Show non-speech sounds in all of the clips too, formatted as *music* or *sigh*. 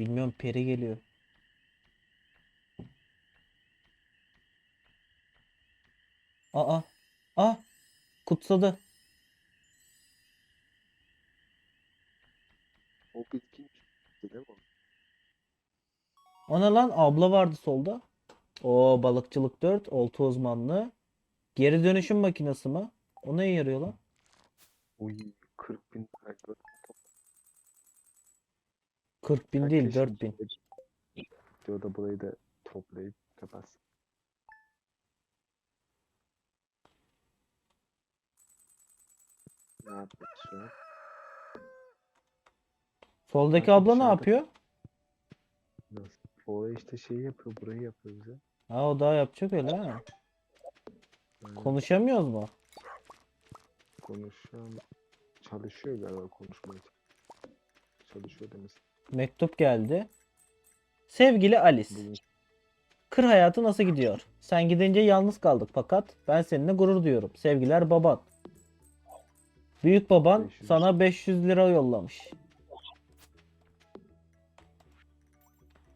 Bilmiyorum peri geliyor. Aa. Aa. Kutsadı. O bitkin değil mi? O ne lan? Abla vardı solda. O balıkçılık 4. Olta uzmanlığı. Geri dönüşüm makinesi mi? O neye yarıyor lan? Uy 40 bin tane. 40 bin değil 4 bin. Videoda burayı da toplayıp kapatsın. Ne yaptık şu an? Soldaki abla ne yapıyor? Nasıl? O işte şeyi yapıyor, burayı yapıyor bize. Ha o daha yapacak öyle ha. Yani Konuşamıyoruz mu? konuşan çalışıyor galiba konuşma için. Çalışıyor demiş. Mektup geldi. Sevgili Alice. Kır hayatı nasıl gidiyor? Sen gidince yalnız kaldık fakat ben seninle gurur duyuyorum. Sevgiler baban. Büyük baban 500. sana 500 lira yollamış.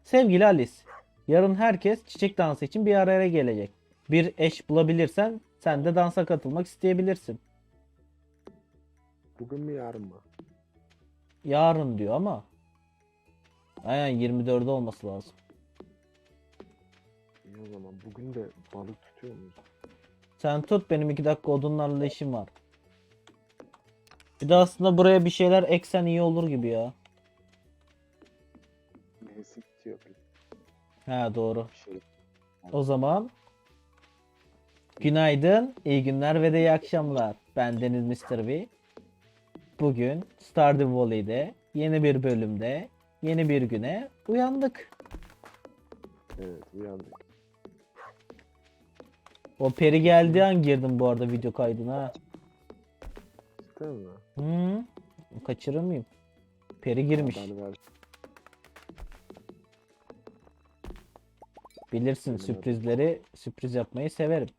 Sevgili Alice, yarın herkes çiçek dansı için bir araya gelecek. Bir eş bulabilirsen sen de dansa katılmak isteyebilirsin. bugün mü yarın mı? Yarın diyor ama. Aynen 24'de olması lazım. İyi o zaman bugün de balık tutuyor muyuz? Sen tut benim iki dakika odunlarla işim var. Bir de aslında buraya bir şeyler eksen iyi olur gibi ya. Neyse bitiyor bir Ha doğru. bir şey. O zaman günaydın, iyi günler ve de iyi akşamlar. Ben Deniz Mr. V. Bugün Stardew Valley'de yeni bir bölümde yeni bir güne uyandık. Evet uyandık. O peri geldiği an girdim bu arada video kaydına. Cidden mi? Hı, kaçırır mıyım? Peri girmiş. Bilirsin sürprizleri, sürpriz yapmayı severim.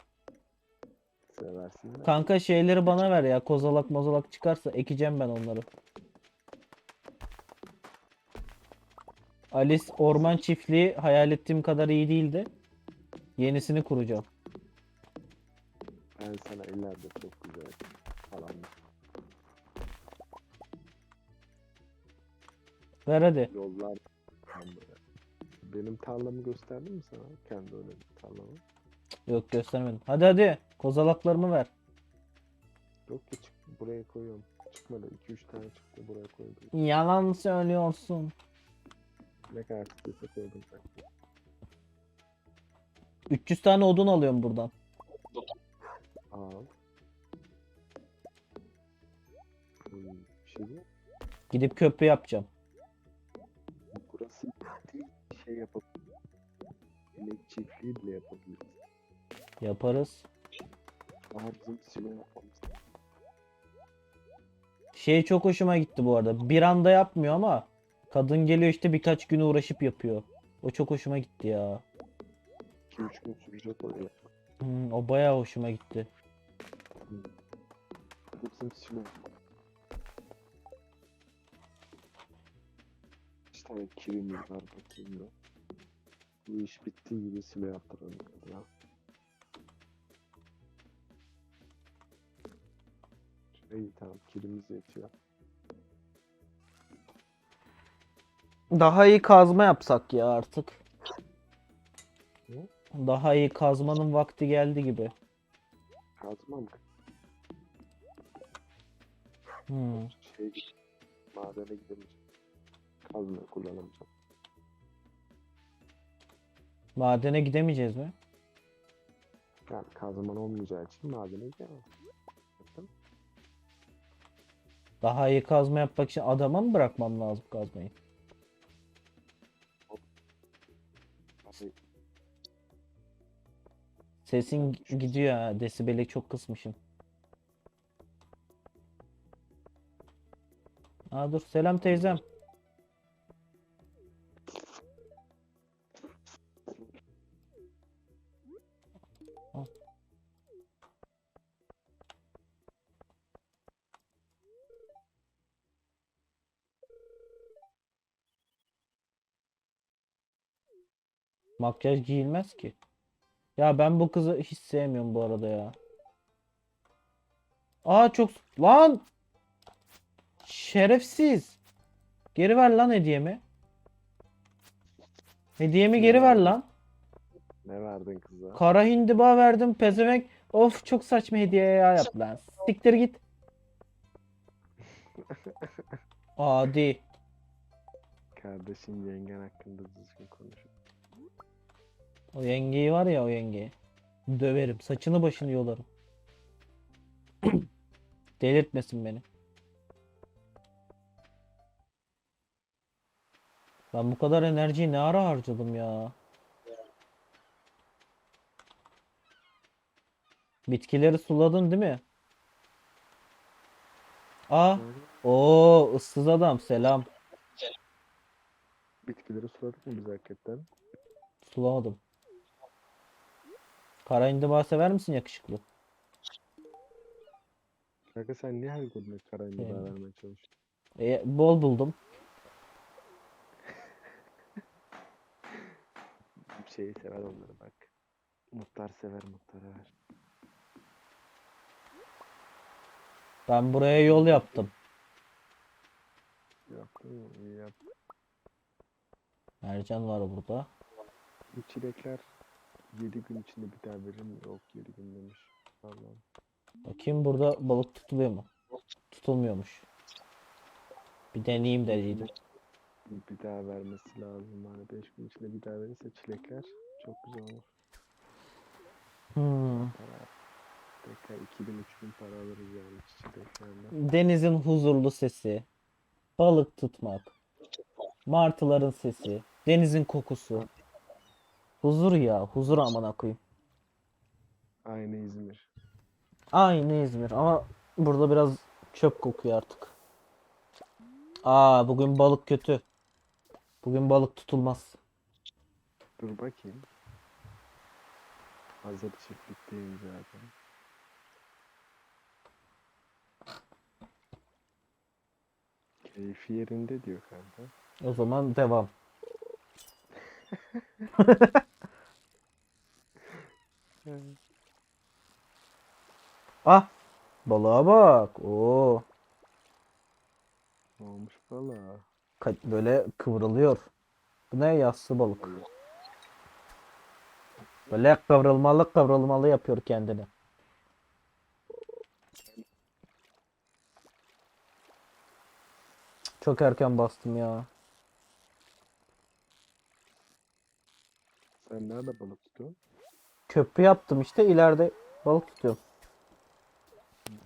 Seversin. Kanka şeyleri bana ver ya. Kozalak mozalak çıkarsa ekeceğim ben onları. Alice Orman Çiftliği hayal ettiğim kadar iyi değildi. Yenisini kuracağım. Ben sana ileride çok güzel falan. Ver hadi. Yollar. Benim tarlamı gösterdim mi sana? Kendi öyle bir tarlamı. Yok göstermedim. Hadi hadi. Kozalaklarımı ver. Yok ki çık buraya koyuyorum. Çıkmadı. 2-3 tane çıktı buraya koydum. Yalan söylüyorsun. Ne kadar çıktıysa koydum. ben. 300 tane odun alıyorum buradan. Al. Hmm, bir şey. Gidip köprü yapacağım. Burası değil. Şey yapabiliriz. Çiftliği bile yapabiliriz. Yaparız. Daha bizim silo yapmamız lazım. Şey çok hoşuma gitti bu arada. Bir anda yapmıyor ama kadın geliyor işte birkaç gün uğraşıp yapıyor. O çok hoşuma gitti ya. 2-3 gün sürecek o. Hmm, o bayağı hoşuma gitti. Silo. İki tane kirim var bakayım da. Bu iş bittiği gibi silo yaptıralım kadına. İyi tamam kilimiz yetiyor. Daha iyi kazma yapsak ya artık. Daha iyi kazmanın vakti geldi gibi. Kazmam Hmm. şey madene gidemeyeceğim. Kazma kullanamayacağım. Madene gidemeyeceğiz mi? Yani kazman olmayacağı için madene gidemem. Daha iyi kazma yapmak için adama mı bırakmam lazım kazmayı? Sesin gidiyor ha. Desibeli çok kısmışım. Aa dur selam teyzem. Makyaj giyilmez ki. Ya ben bu kızı hiç sevmiyorum bu arada ya. Aa çok lan şerefsiz. Geri ver lan hediyemi. Hediyemi geri ver lan. Ne verdin kıza? Kara hindiba verdim pezevenk. Of çok saçma hediye ya yap lan. Siktir git. *laughs* Adi. Kardeşin yengen hakkında düzgün konuş. O yengeyi var ya o yengeyi. Döverim. Saçını başını yolarım. *clears throat* Delirtmesin beni. Ben bu kadar enerjiyi ne ara harcadım ya? Bitkileri suladın değil mi? Aa, o ıssız adam selam. Bitkileri suladık mı biz hakikaten? Sulamadım. Kara indiba sever misin yakışıklı? Kanka sen niye her gün karayını Sevmiyorum. vermeye çalışıyorsun? E, bol buldum. Bir *laughs* şeyi sever onları bak. Muhtar sever muhtara ver. Ben buraya yol yaptım. Yaptın mı? İyi yap. Mercan var burada. Bu çilekler 7 gün içinde bir verir mi? Yok 7 gün demiş. Tamam. Bakayım burada balık tutuluyor mu? Tutulmuyormuş. Bir deneyeyim dediydim. Bir daha vermesi lazım. Hani 5 gün içinde bir daha verirse çilekler çok güzel olur. Hmm. Para. Tekrar 2000-3000 para alırız yani çileklerden. Denizin huzurlu sesi. Balık tutmak. Martıların sesi. Denizin kokusu. Huzur ya. Huzur amına koyayım. Aynı İzmir. Aynı İzmir ama burada biraz çöp kokuyor artık. Aa bugün balık kötü. Bugün balık tutulmaz. Dur bakayım. Hazır çiftlikteyim zaten. Keyfi yerinde diyor kanka. O zaman devam. *laughs* Ah, balığa bak. Oo, Ne olmuş valla. ka- böyle kıvrılıyor. Bu ne yassı balık. Böyle kıvrılmalı kıvrılmalı yapıyor kendini. Çok erken bastım ya. Sen nerede balık tutuyorsun? Köprü yaptım işte ileride balık tutuyorum.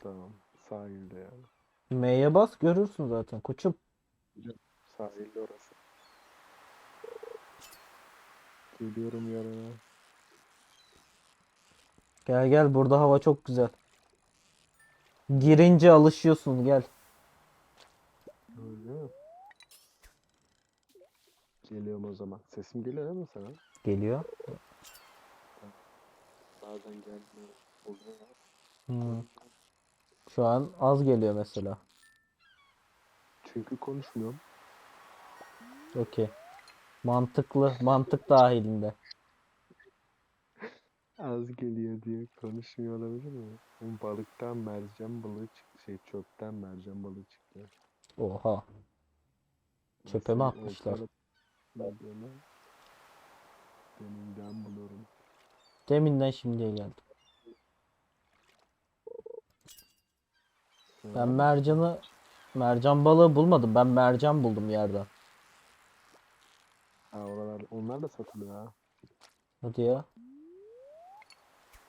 Tamam. Sahilde yani. M'ye bas görürsün zaten koçum. Sahilde orası. Geliyorum yarına. Gel gel burada hava çok güzel. Girince alışıyorsun gel. Öyle mi? Geliyorum o zaman. Sesim geliyor değil mi sana? Geliyor. Bazen gelmiyor. Hmm. Şu an az geliyor mesela. Çünkü konuşmuyorum. Okey. Mantıklı. Mantık dahilinde. Az geliyor diye konuşmuyor olabilir mi? Balıktan mercan balığı çıktı. Şey çöpten mercan balığı çıktı. Oha. Çöpe mi atmışlar? Ne diyorlar? Denizden bulurum. Deminden şimdiye geldim. Ben mercanı mercan balığı bulmadım. Ben mercan buldum yerden. ha, oralar, onlar da satılıyor ha. Hadi ya.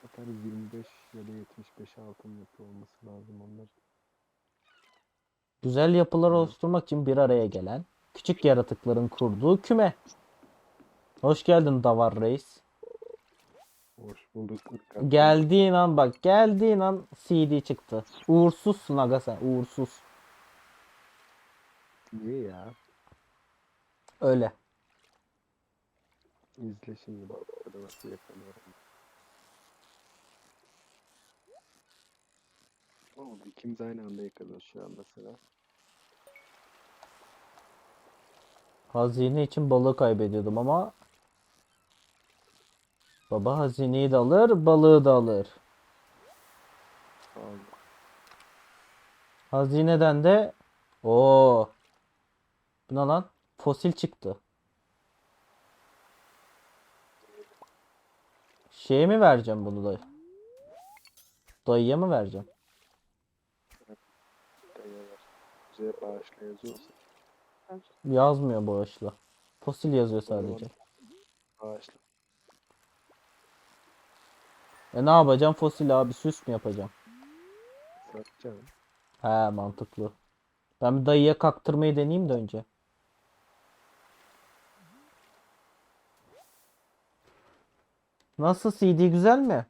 Bakarız 25 ya da 75 altın yapıyor olması lazım onlar. Güzel yapılar oluşturmak için bir araya gelen küçük yaratıkların kurduğu küme. Hoş geldin Davar Reis. Hoş bulduk. Geldiğin an bak geldiğin an CD çıktı. Uğursuzsun aga sen uğursuz. Niye ya? Öyle. İzle şimdi balıkları nasıl yakalıyorum. Oğlum ikimiz aynı anda yakalıyoruz şu an mesela. Hazine için balığı kaybediyordum ama Baba hazineyi de alır, balığı da alır. Aldım. Hazineden de o Bu ne lan? Fosil çıktı. Şeye mi vereceğim bunu da? Dayıya mı vereceğim? Dayı. Bize bağışla. Yazmıyor bağışla. Fosil yazıyor sadece. Bağışla. E ne yapacağım? Fosil abi süs mü yapacağım? Satacağım. He mantıklı. Ben bir dayıya kaktırmayı deneyeyim de önce. Nasıl CD güzel mi?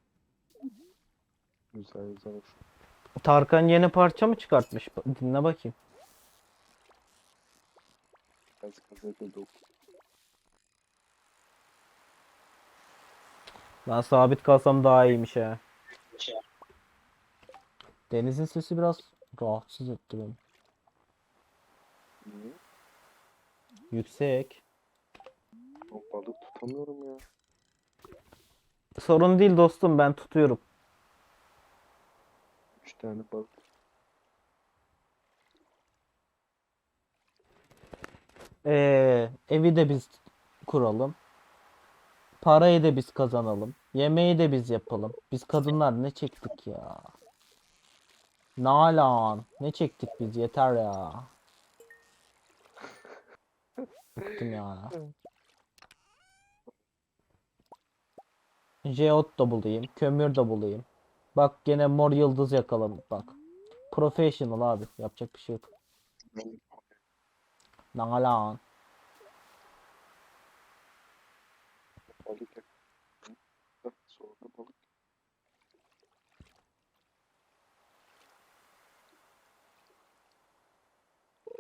Güzel güzel hoş. Tarkan yeni parça mı çıkartmış? Ba- Dinle bakayım. Biraz gazete dok. Ben sabit kalsam daha iyiymiş ha. Deniz'in sesi biraz rahatsız etti beni. Niye? Yüksek. O balık tutamıyorum ya. Sorun değil dostum ben tutuyorum. Üç tane balık. Ee, evi de biz kuralım. Parayı da biz kazanalım. Yemeği de biz yapalım. Biz kadınlar ne çektik ya? Nalan. Ne çektik biz yeter ya. Bıktım ya. Jeot da bulayım. Kömür de bulayım. Bak gene mor yıldız yakalım bak. Professional abi. Yapacak bir şey yok. Nalan. Balık yak. Bak, Sonra balık.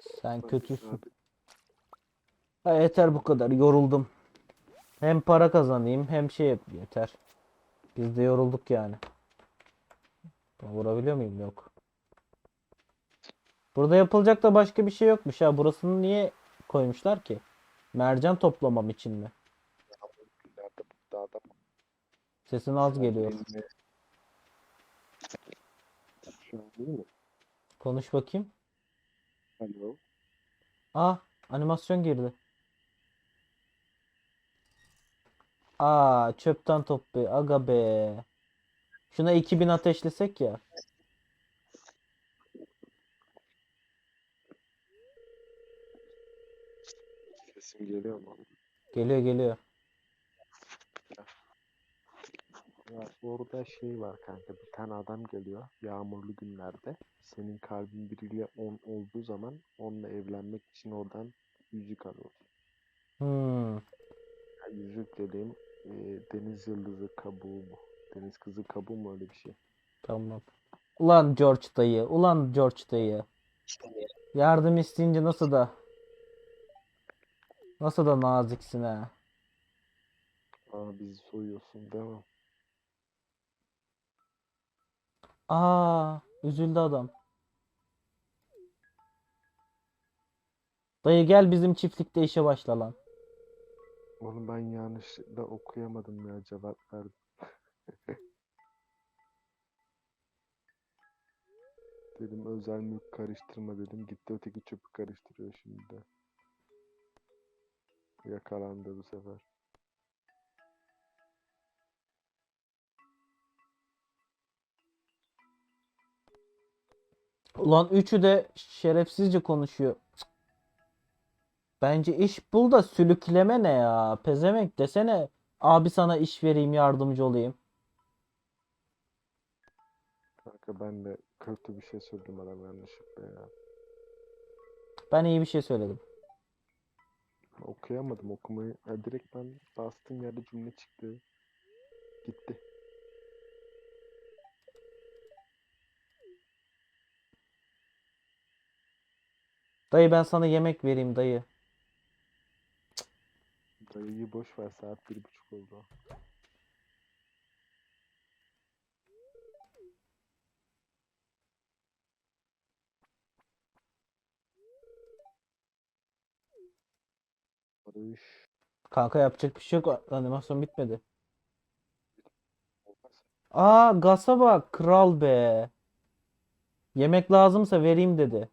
Sen kötüsün. Ha, yeter bu kadar. Yoruldum. Hem para kazanayım hem şey yap yeter. Biz de yorulduk yani. Vurabiliyor muyum? Yok. Burada yapılacak da başka bir şey yokmuş ha. Burasını niye koymuşlar ki? Mercan toplamam için mi? Sesin az geliyor. Konuş bakayım. Alo. Ah, animasyon girdi. Aa, çöpten toplu. Aga be. Şuna 2000 ateşlesek ya. Sesim geliyor mu? Geliyor geliyor. Ya orada şey var kanka bir tane adam geliyor yağmurlu günlerde. Senin kalbin biriyle 10 olduğu zaman onunla evlenmek için oradan yüzük alıyor. Hmm. Ya yüzük dediğim e, deniz yıldızı kabuğu mu? Deniz kızı kabuğu mu öyle bir şey? Tamam. Ulan George dayı. Ulan George dayı. Yardım isteyince nasıl da nasıl da naziksin ha. Aa bizi soyuyorsun değil Aa, üzüldü adam. Dayı gel bizim çiftlikte işe başla lan. Oğlum ben yanlışlıkla okuyamadım ya cevap verdim. *laughs* Dedim özel mülk karıştırma dedim. Gitti öteki çöpü karıştırıyor şimdi de. Yakalandı bu sefer. Ulan üçü de şerefsizce konuşuyor. Cık. Bence iş bul da sülükleme ne ya? Pezevenk desene. Abi sana iş vereyim yardımcı olayım. Kanka ben de kötü bir şey söyledim adam yanlışlıkla ya. Ben iyi bir şey söyledim. Okuyamadım okumayı. Ya direkt ben bastığım yerde cümle çıktı. Gitti. Dayı ben sana yemek vereyim dayı. Dayıyı boş ver saat bir buçuk oldu. Barış. Kanka yapacak bir şey yok. Animasyon bitmedi. Aa Gas'a bak kral be. Yemek lazımsa vereyim dedi.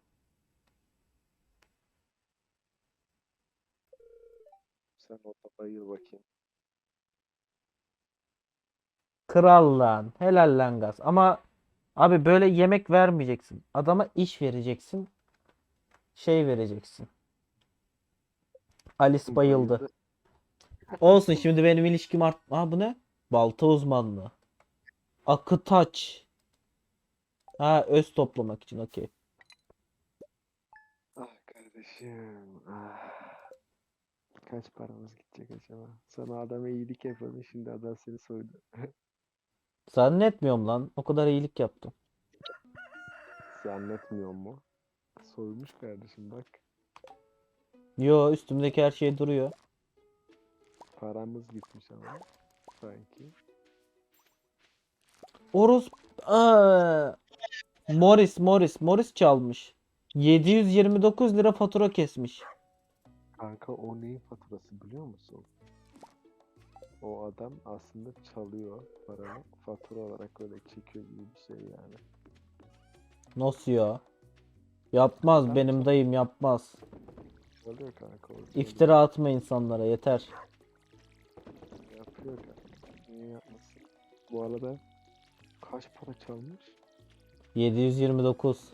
Sen orada bayıl bakayım. Kral lan. Helal lan Gas. Ama abi böyle yemek vermeyeceksin. Adama iş vereceksin. Şey vereceksin. Alice bayıldı. Olsun şimdi benim ilişkim art... Aa bu ne? Balta uzmanlığı. Akıtaç. Ha öz toplamak için okey. Ah kardeşim. Ah. Kaç paramız gidecek acaba? Sana adama iyilik yapıyordun şimdi adam seni soydu. *laughs* Zannetmiyorum lan. O kadar iyilik yaptım. Zannetmiyor mu? Soymuş kardeşim bak. Yo üstümdeki her şey duruyor. Paramız gitmiş ama. Sanki. Orus Aa, Morris Morris Morris çalmış. 729 lira fatura kesmiş. Kanka o neyin faturası biliyor musun? O adam aslında çalıyor paranı fatura olarak öyle çekiyor gibi bir şey yani. Nasıl ya? Yapmaz Ben benim dayım yapmaz. Çalıyor kanka o çalıyor. İftira atma insanlara yeter. Yapıyor kanka. Niye yapmasın? Bu arada kaç para çalmış? 729.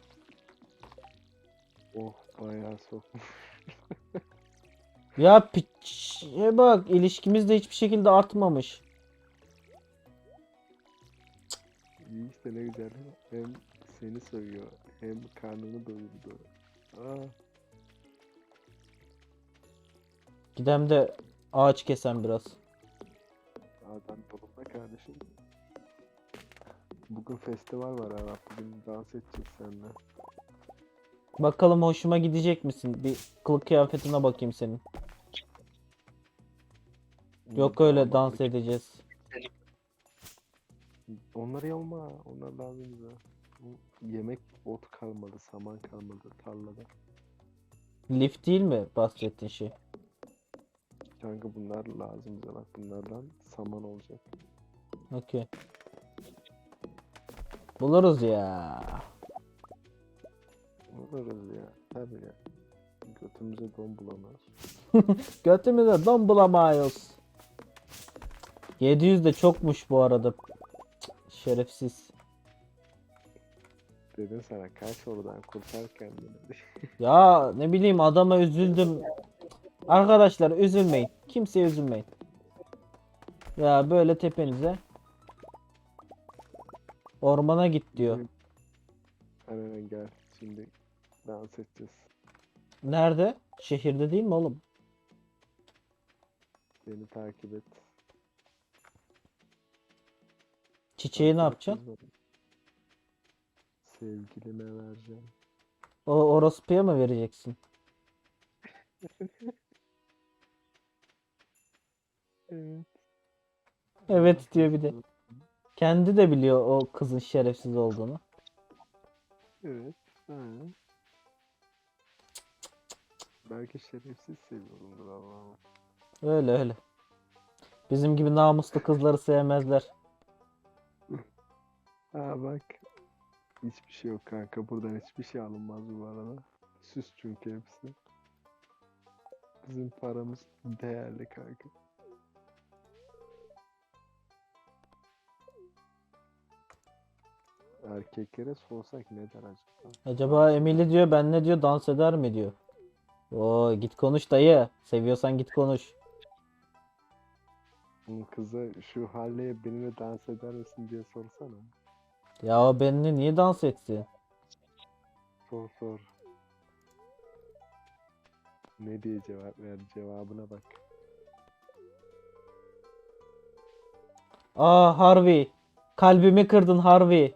Oh bayağı sokmuş. *laughs* Ya piçe bak ilişkimiz de hiçbir şekilde artmamış. İyi işte ne güzel. Hem seni seviyor hem karnını doyurdu. Aa, Gidem de ağaç kesen biraz. adam yolunda kardeşim. Bugün festival var ha. Bugün dans edeceğiz seninle. Bakalım hoşuma gidecek misin? Bir kılık kıyafetine bakayım senin. Yok öyle dans edeceğiz. Onları yolma. Onlar lazım bize. Bu Yemek ot kalmadı, saman kalmadı tarlada. Lift değil mi bahsettiğin şey? Kanka bunlar lazım bize bak. Bunlardan saman olacak. Okey. Buluruz ya. Oluruz ya. Tabii ya. Götümüze don bulamaz. *laughs* Götümüze don bulamayız. 700 de çokmuş bu arada. Cık, Şerefsiz. Dedim sana kaç oradan kurtar kendini. *laughs* Ya ne bileyim adama üzüldüm. Arkadaşlar üzülmeyin. Kimseye üzülmeyin. Ya böyle tepenize. Ormana git diyor. Aynen gel. Şimdi dans edeceğiz. Nerede? Şehirde değil mi oğlum? Beni takip et. Çiçeği ne yapacaksın? Sevgilime vereceğim. O orospuya mı vereceksin? *laughs* Evet. Evet diyor bir de. Kendi de biliyor o kızın şerefsiz olduğunu. Evet. Ha. Belki şerefsiz seviyorumdur Allah'ım. Öyle öyle. Bizim gibi namuslu kızları sevmezler. Ha bak. Hiçbir şey yok kanka. Buradan hiçbir şey alınmaz bu arada. Süs çünkü hepsi. Bizim paramız değerli kanka. Erkeklere sorsak ne der acaba? Acaba Emily diyor ben ne diyor dans eder mi diyor. Oo git konuş dayı. Seviyorsan git konuş. Kıza şu halleye benimle dans eder misin diye sorsana. Ya o benimle niye dans etsin? Sor sor. Ne diye cevap ver cevabına bak. Aa Harvey. Kalbimi kırdın Harvey.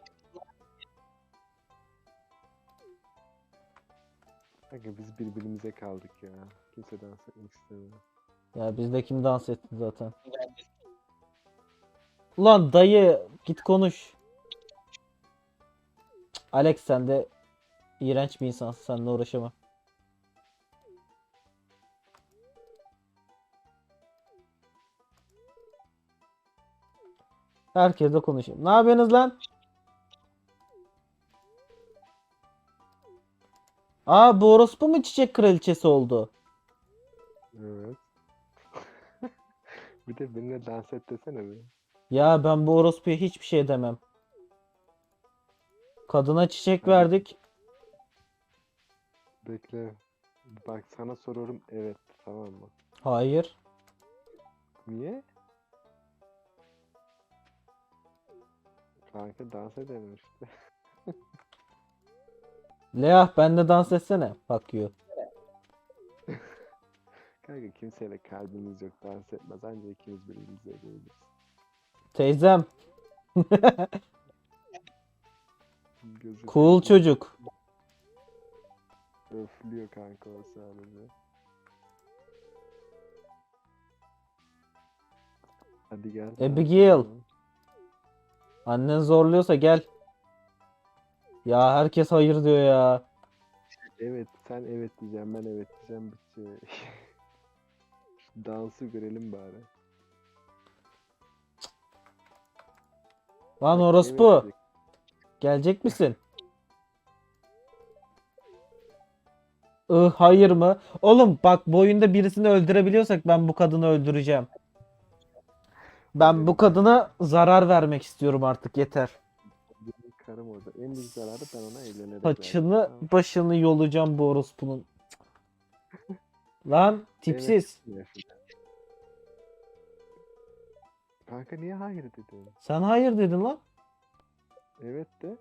Kanka biz birbirimize kaldık ya. Kimse dans etmek istemiyor. Ya bizde kim dans etti zaten. Ulan dayı git konuş. Alex sen de iğrenç bir insansın. Seninle uğraşamam. Herkesle konuşayım. Ne yapıyorsunuz lan? Aa bu orospu mu çiçek kraliçesi oldu? Evet. *laughs* bir de benimle dans et desene bir. Ya ben bu orospuya hiçbir şey demem. Kadına çiçek verdik. Bekle. Bak sana soruyorum evet tamam mı? Hayır. Niye? Kanka dans edelim işte. *laughs* Leah benle dans etsene. Fuck you. *laughs* Kanka kimseyle kalbimiz yok dans etmez. Anca ikimiz birbirimize geliriz. Teyzem. *laughs* Gözü Cool çocuk. Öflüyor kanka o sadece. Hadi gel. Abigail. Annen zorluyorsa gel. Ya herkes hayır diyor ya. Evet sen evet diyeceğim ben evet diyeceğim bitti. *laughs* Şu dansı görelim bari. Lan orospu. evet. Gelecek misin? Ih hayır mı? Oğlum bak bu oyunda birisini öldürebiliyorsak ben bu kadını öldüreceğim. Ben bu kadına zarar vermek istiyorum artık yeter. Benim karım orada. En büyük zararı ben ona evlenerek verdim, Saçını mı? başını yolacağım bu orospunun. Lan tipsiz. Kanka niye hayır dedin? Sen hayır dedin lan. Evet de.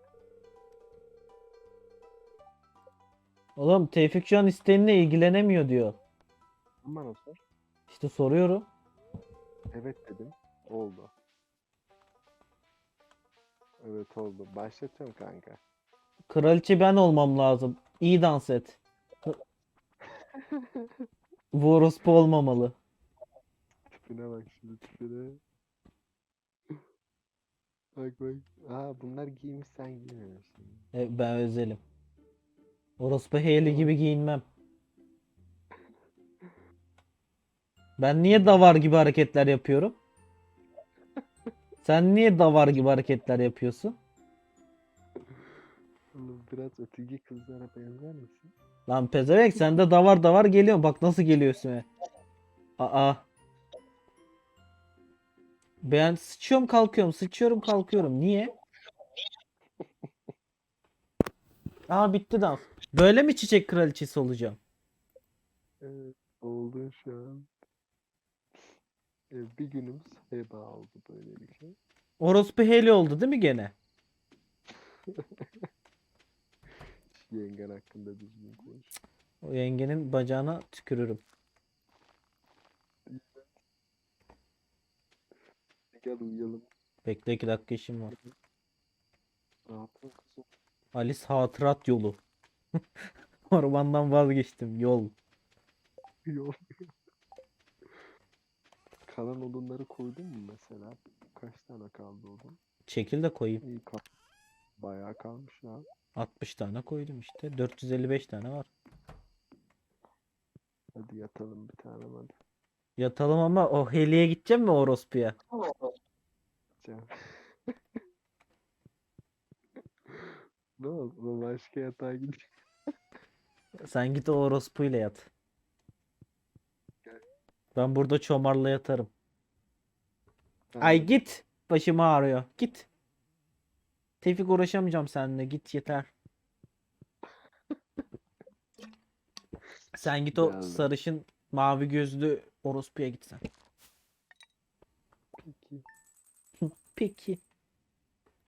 Oğlum Tevfik şu an isteğinle ilgilenemiyor diyor. Bana sor. İşte soruyorum. Evet dedim. Oldu. Evet oldu. Başlatıyorum kanka. Kraliçe ben olmam lazım. İyi dans et. *laughs* Bu orospu olmamalı. Tipine bak şimdi tipine. Bak bak. Aa bunlar giymiş sen giymemişsin. E, ben özelim. Orospu Hayley gibi giyinmem. Ben niye davar gibi hareketler yapıyorum? Sen niye davar gibi hareketler yapıyorsun? Oğlum biraz öteki kızlara benzer misin? Lan pezevenk sen de davar davar geliyorsun. Bak nasıl geliyorsun. he. Aa. Ben sıçıyorum kalkıyorum, sıçıyorum kalkıyorum. Niye? *laughs* Aa bitti dans. Böyle mi çiçek kraliçesi olacağım? Evet oldun şu an. Ee, bir günümüz heba oldu böyle bir şey. Orospu Hayley oldu değil mi gene? *laughs* Yengen hakkında düzgün konuş. O yengenin bacağına tükürürüm. Gel uyuyalım. Bekle iki dakika işim var. Ne yaptın kızım? Alice Hatırat Yolu. *laughs* Ormandan vazgeçtim. Yol. Yok. Kalan odunları koydun mu mesela? Kaç tane kaldı odun? Çekil de koyayım. İyi kal. Bayağı kalmış ya. 60 tane koydum işte. 455 tane var. Hadi yatalım bir tane hadi. Yatalım ama o Hayley'e gideceğim mi orospuya? Can. ne oldu? Başka yatağa gidiyor. Sen git o orospuyla yat. Ben burada çomarla yatarım. Ay git. Başım ağrıyor. Git. Tevfik uğraşamayacağım seninle. Git yeter. Sen git o Geldim. sarışın mavi gözlü orospuya git sen. Peki.